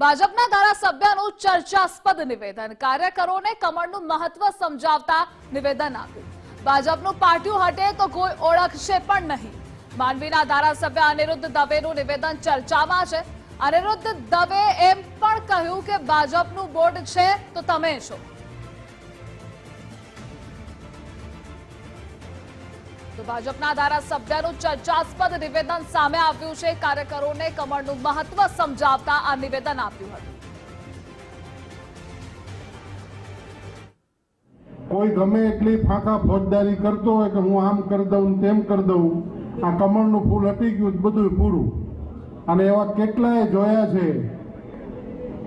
ભાજપના ધારાસભ્યનું ચર્ચાસ્પદ નિવેદન. કાર્યકરોને કમળનું મહત્વ સમજાવતા નિવેદન આપ્યું. ભાજપનું પાટિયું હટે તો કોઈ ઓળખશે પણ નહીં. માંડવીના ધારાસભ્ય અનિરુદ્ધ દવેનું નિવેદન ચર્ચામાં છે. અનિરુદ્ધ દવે એમ પણ કહ્યું કે ભાજપનું બોર્ડ છે તો તમે છો. તો ભાજપના ધારાસભ્યનું ચર્ચાસ્પદ નિવેદન સામે આવ્યું છે. કાર્યકરોને કમળનું મહત્વ સમજાવતા આ નિવેદન આપ્યું હતું. કોઈ ગમે એટલી ફાંકા ફોજદારી કરતો હોય કે હું આમ કરી દઉં તેમ કરી દઉં, આ કમળનું ફૂલ હટી ગયું બધું પૂરું. અને એવા કેટલાય જોયા છે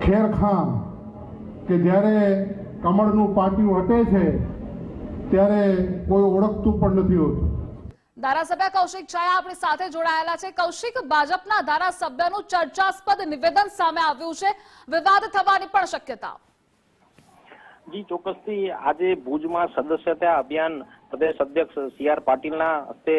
ખેરખાં કે જ્યારે કમળનું પાટિયું હટે છે, ત્યારે કોઈ ઓળખતું પણ નથી હોતું. ધારાસભ્ય કૌશિક છાયા આપણી સાથે જોડાયેલા છે. કૌશિક, ભાજપના ધારાસભ્યનું ચર્ચાસ્પદ નિવેદન સામે આવ્યું છે. વિવાદ થવાની પણ શક્યતા. જી, ચોક્કસથી આજે ભુજમાં સદસ્યતા અભિયાન પ્રદેશ અધ્યક્ષ સી આર પાટીલના હસ્તે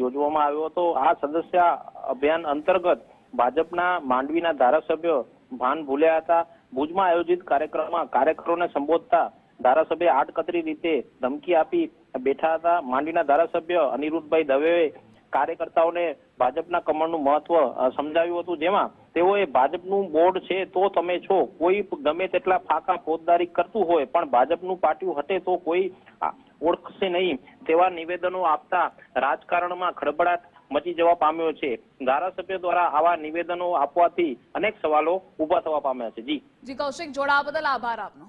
યોજવામાં આવ્યો હતો. આ સદસ્ય અભિયાન અંતર્ગત ભાજપના માંડવીના ધારાસભ્યો ભાન ભૂલ્યા હતા. ભુજમાં આયોજિત કાર્યક્રમમાં કાર્યકરોને સંબોધતા ધારાસભ્ય આડકતરી રીતે ધમકી આપી બેઠા હતા. માંડવીના ધારાસભ્ય અનિરુદ્ધભાઈ દવેએ કાર્યકર્તાઓને ભાજપના કમળનું મહત્વ સમજાવ્યું હતું. જેમાં તેઓએ ભાજપનું બોર્ડ છે તો તમે છો. કોઈ ગમે તેટલા ફાકા ફોજદારી કરતું હોય પણ ભાજપનું પાટિયું હટે તો કોઈ ઓળખશે નહીં. તેવા નિવેદનો આપતા રાજકારણમાં ખડબડાટ મચી જવા પામ્યો છે. ધારાસભ્ય દ્વારા આવા નિવેદનો આપવાથી અનેક સવાલો ઊભા થવા પામ્યા છે. જી. જી, કૌશિક, જોડાવા બદલ આભાર આપનો.